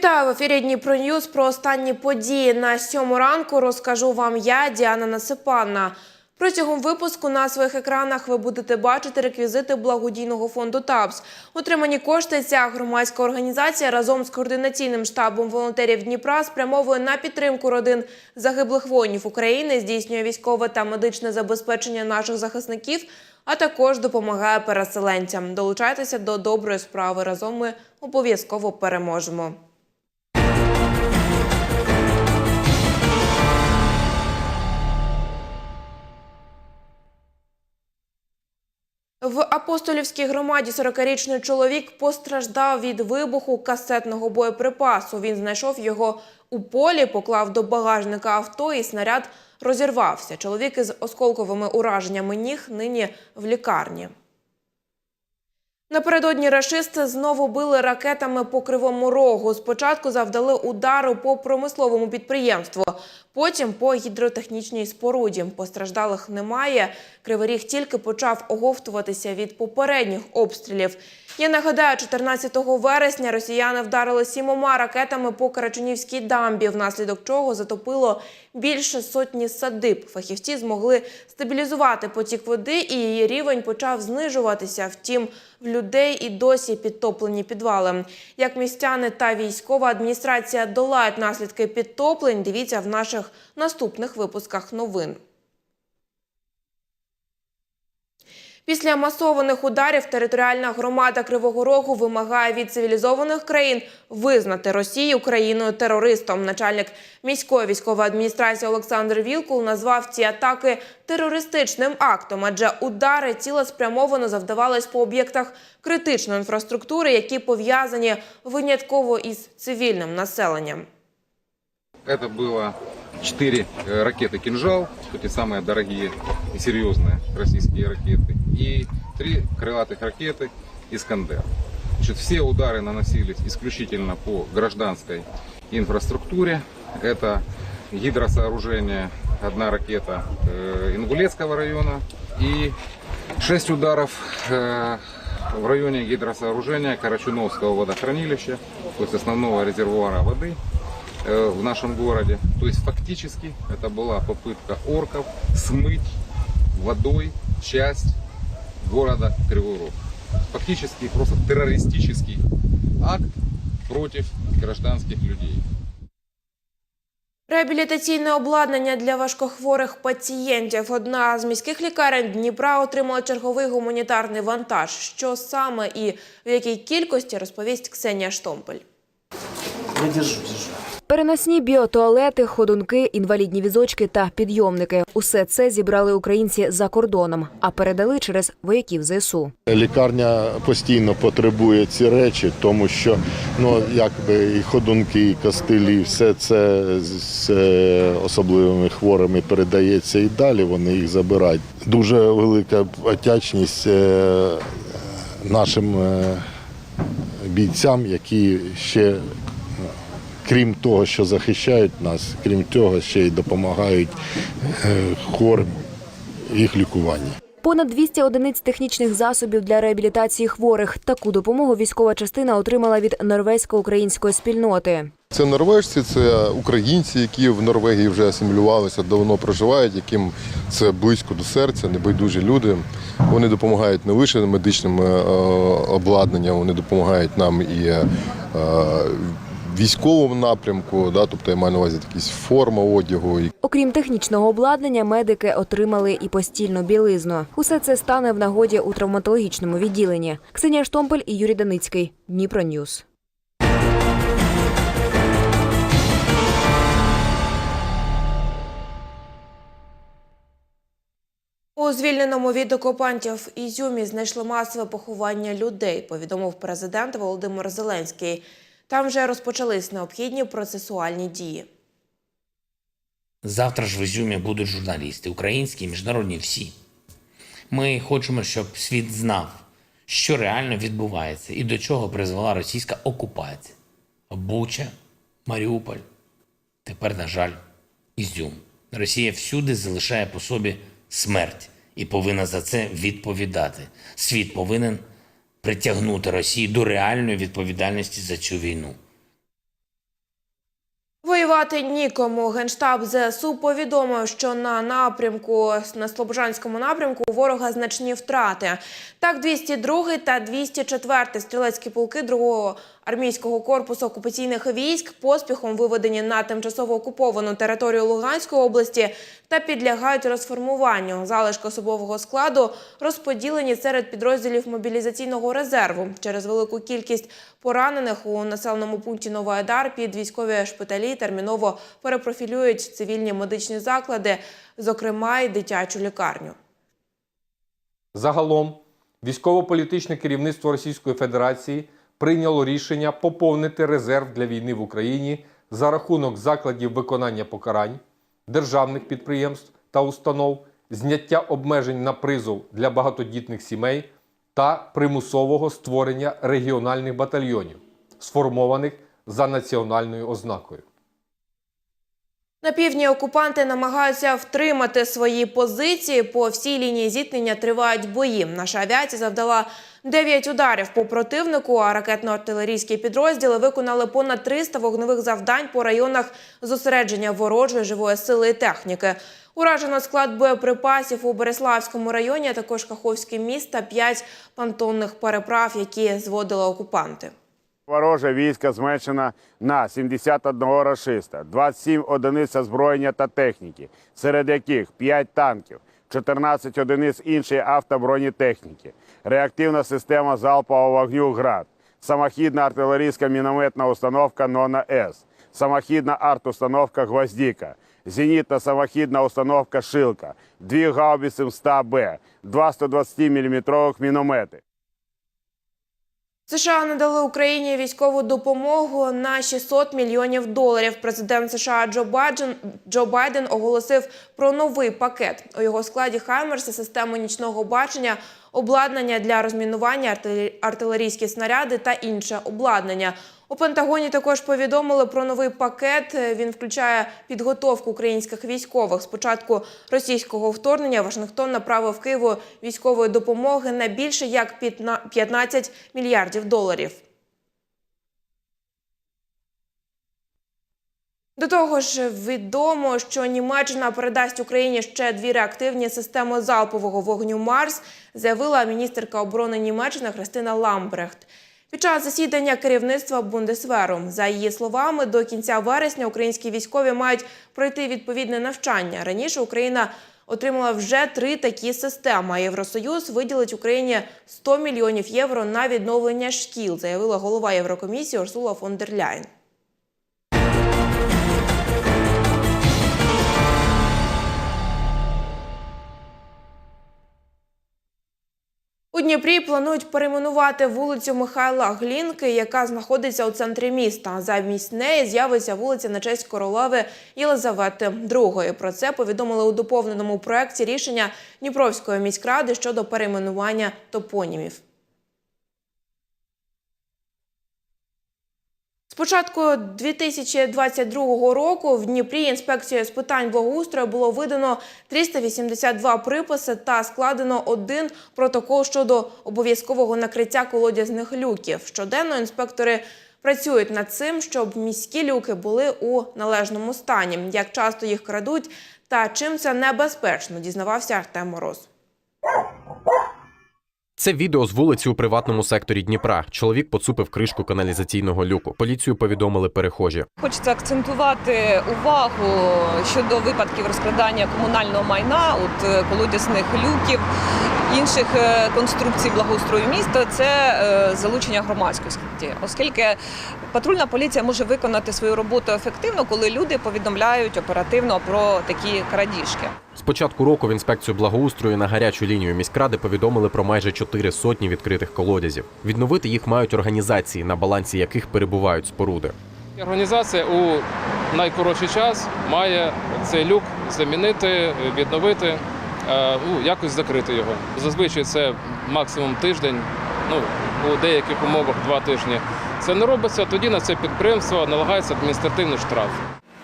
Вітаю в ефірі Дніпро Ньюз. Про останні події на сьому ранку розкажу вам я, Діана Насипанна. Протягом випуску на своїх екранах ви будете бачити реквізити благодійного фонду ТАПС. Отримані кошти ця громадська організація разом з координаційним штабом волонтерів Дніпра спрямовує на підтримку родин загиблих воїнів України, здійснює військове та медичне забезпечення наших захисників, а також допомагає переселенцям. Долучайтеся до доброї справи. Разом ми обов'язково переможемо. В апостолівській громаді 40-річний чоловік постраждав від вибуху касетного боєприпасу. Він знайшов його у полі, поклав до багажника авто і снаряд розірвався. Чоловік із осколковими ураженнями ніг нині в лікарні. Напередодні рашисти знову били ракетами по кривому рогу. Спочатку завдали удару по промисловому підприємству, потім по гідротехнічній споруді. Постраждалих немає. Кривий Ріг тільки почав оговтуватися від попередніх обстрілів. Я нагадаю, 14 вересня росіяни вдарили сімома ракетами по Карачунівській дамбі, внаслідок чого затопило більше сотні садиб. Фахівці змогли стабілізувати потік води, і її рівень почав знижуватися. Втім, в людей і досі підтоплені підвали. Як містяни та військова адміністрація долають наслідки підтоплень, дивіться в наших наступних випусках новин. Після масованих ударів територіальна громада Кривого Рогу вимагає від цивілізованих країн визнати Росію країною терористом. Начальник міської військової адміністрації Олександр Вілкул назвав ці атаки терористичним актом, адже удари цілеспрямовано завдавались по об'єктах критичної інфраструктури, які пов'язані винятково із цивільним населенням. Это было 4 э, ракеты «Кинжал», эти самые дорогие и серьезные российские ракеты, и 3 крылатых ракеты «Искандер». Значит, все удары наносились исключительно по гражданской инфраструктуре. Это гидросооружение, одна ракета э, Ингулецкого района и 6 ударов э, в районе гидросооружения Карачуновского водохранилища, то есть основного резервуара воды в нашем городе. То есть фактически это была попытка орков смыть водой часть города Кривой Рог. Фактически просто террористический акт против гражданских людей. Реабілітаційне обладнання для важкохворих пацієнтів. Одна з міських лікарень Дніпра отримала черговий гуманітарний вантаж. Що саме і в якій кількості розповість Ксенія Штомпель. Я держу, держу. Переносні біотуалети, ходунки, інвалідні візочки та підйомники – усе це зібрали українці за кордоном, а передали через вояків ЗСУ. Лікарня постійно потребує ці речі, тому що ну якби і ходунки, і костилі, все це з е, особливими хворими передається і далі. Вони їх забирають. Дуже велика вдячність е, нашим е, бійцям, які ще. Крім того, що захищають нас, крім цього, ще й допомагають е, хворим їх лікуванні. Понад 200 одиниць технічних засобів для реабілітації хворих. Таку допомогу військова частина отримала від норвезько-української спільноти. Це норвежці, це українці, які в Норвегії вже асимілювалися, давно проживають, яким це близько до серця, небайдужі люди. Вони допомагають не лише медичним е, обладнанням, вони допомагають нам і е, військовому напрямку, да, тобто я маю на увазі якісь форма одягу. Окрім технічного обладнання, медики отримали і постільну білизну. Усе це стане в нагоді у травматологічному відділенні. Ксенія Штомпель і Юрій Даницький. Дніпро Ньюс. У звільненому від окупантів Ізюмі знайшли масове поховання людей, повідомив президент Володимир Зеленський. Там вже розпочались необхідні процесуальні дії. Завтра ж в Ізюмі будуть журналісти, українські, і міжнародні всі. Ми хочемо, щоб світ знав, що реально відбувається і до чого призвела російська окупація. Буча, Маріуполь, тепер, на жаль, Ізюм. Росія всюди залишає по собі смерть і повинна за це відповідати. Світ повинен притягнути Росію до реальної відповідальності за цю війну. Воювати нікому. Генштаб ЗСУ повідомив, що на напрямку на Слобожанському напрямку у ворога значні втрати. Так, 202 та 204 стрілецькі полки 2-го армійського корпусу окупаційних військ поспіхом виведені на тимчасово окуповану територію Луганської області та підлягають розформуванню. Залишки особового складу розподілені серед підрозділів мобілізаційного резерву через велику кількість поранених у населеному пункті Новоайдар під військові шпиталі терміново перепрофілюють цивільні медичні заклади, зокрема й дитячу лікарню. Загалом, військово-політичне керівництво Російської Федерації прийняло рішення поповнити резерв для війни в Україні за рахунок закладів виконання покарань, державних підприємств та установ, зняття обмежень на призов для багатодітних сімей та примусового створення регіональних батальйонів, сформованих за національною ознакою. На півдні окупанти намагаються втримати свої позиції. По всій лінії зіткнення тривають бої. Наша авіація завдала 9 ударів по противнику, а ракетно-артилерійські підрозділи виконали понад 300 вогневих завдань по районах зосередження ворожої живої сили і техніки. Уражено склад боєприпасів у Береславському районі, а також Каховське міст та 5 понтонних переправ, які зводили окупанти. Вороже війська зменшено на 71 рашиста, 27 одиниць озброєння та техніки, серед яких 5 танків, 14 одиниць іншої автобронетехніки, реактивна система залпового вогню «Град», самохідна артилерійська мінометна установка «Нона С», самохідна арт-установка «Гвоздіка», зенітна самохідна установка «Шилка», дві гаубиці МСТА-Б, два 120-мм міномети. США надали Україні військову допомогу на 600 мільйонів доларів. Президент США Джо Байден, Джо Байден оголосив про новий пакет. У його складі Хаймерси, системи нічного бачення, обладнання для розмінування, артилер- артилерійські снаряди та інше обладнання. У Пентагоні також повідомили про новий пакет. Він включає підготовку українських військових. Спочатку російського вторгнення Вашингтон направив Києву військової допомоги на більше як 15 мільярдів доларів. До того ж, відомо, що Німеччина передасть Україні ще дві реактивні системи залпового вогню Марс, заявила міністерка оборони Німеччини Христина Ламбрехт. Під час засідання керівництва Бундесверу, за її словами, до кінця вересня українські військові мають пройти відповідне навчання. Раніше Україна отримала вже три такі системи. Євросоюз виділить Україні 100 мільйонів євро на відновлення шкіл, заявила голова Єврокомісії Урсула фон дер Ляйн. Дніпрі планують перейменувати вулицю Михайла Глінки, яка знаходиться у центрі міста. Замість неї з'явиться вулиця на честь королеви Єлизавети II. Про це повідомили у доповненому проекті рішення Дніпровської міськради щодо перейменування топонімів. Початку 2022 року в Дніпрі інспекцією з питань благоустрою було видано 382 приписи та складено один протокол щодо обов'язкового накриття колодязних люків. Щоденно інспектори працюють над цим, щоб міські люки були у належному стані. Як часто їх крадуть та чим це небезпечно, дізнавався Артем Мороз. Це відео з вулиці у приватному секторі Дніпра. Чоловік поцупив кришку каналізаційного люку. Поліцію повідомили перехожі. Хочеться акцентувати увагу щодо випадків розкрадання комунального майна, от е, колодязних люків, інших е, конструкцій благоустрою міста. Це е, залучення громадськості, оскільки патрульна поліція може виконати свою роботу ефективно, коли люди повідомляють оперативно про такі крадіжки. З початку року в інспекцію благоустрою на гарячу лінію міськради повідомили про майже чотири сотні відкритих колодязів. Відновити їх мають організації, на балансі яких перебувають споруди. Організація у найкоротший час має цей люк замінити, відновити, ну, якось закрити його. Зазвичай це максимум тиждень, ну, у деяких умовах два тижні. Це не робиться, тоді на це підприємство налагається адміністративний штраф.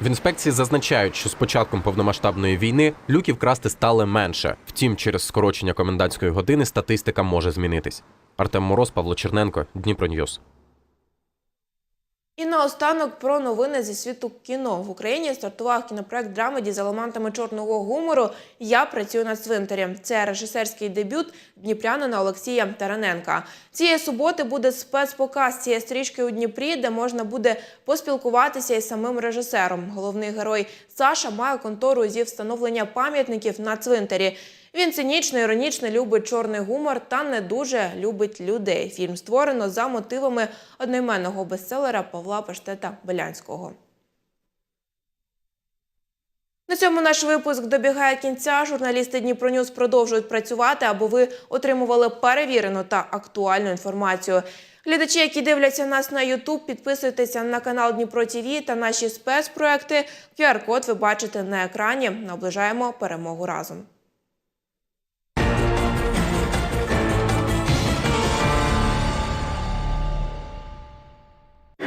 В інспекції зазначають, що з початком повномасштабної війни люків красти стали менше. Втім, через скорочення комендантської години статистика може змінитись. Артем Мороз, Павло Черненко, Дніпро Ньюс. І наостанок про новини зі світу кіно. В Україні стартував кінопроект драмеді з елементами чорного гумору Я працюю на цвинтарі. Це режисерський дебют дніпрянина Олексія Тараненка. Цієї суботи буде спецпоказ цієї стрічки у Дніпрі, де можна буде поспілкуватися із самим режисером. Головний герой Саша має контору зі встановлення пам'ятників на цвинтарі. Він цинічно, іронічно любить чорний гумор та не дуже любить людей. Фільм створено за мотивами одноіменного бестселера Павла Паштета Белянського. На цьому наш випуск добігає кінця. Журналісти Дніпронюз продовжують працювати, аби ви отримували перевірену та актуальну інформацію. Глядачі, які дивляться нас на YouTube, підписуйтеся на канал Дніпро ТІВІ та наші спецпроекти. QR-код ви бачите на екрані. Наближаємо перемогу разом.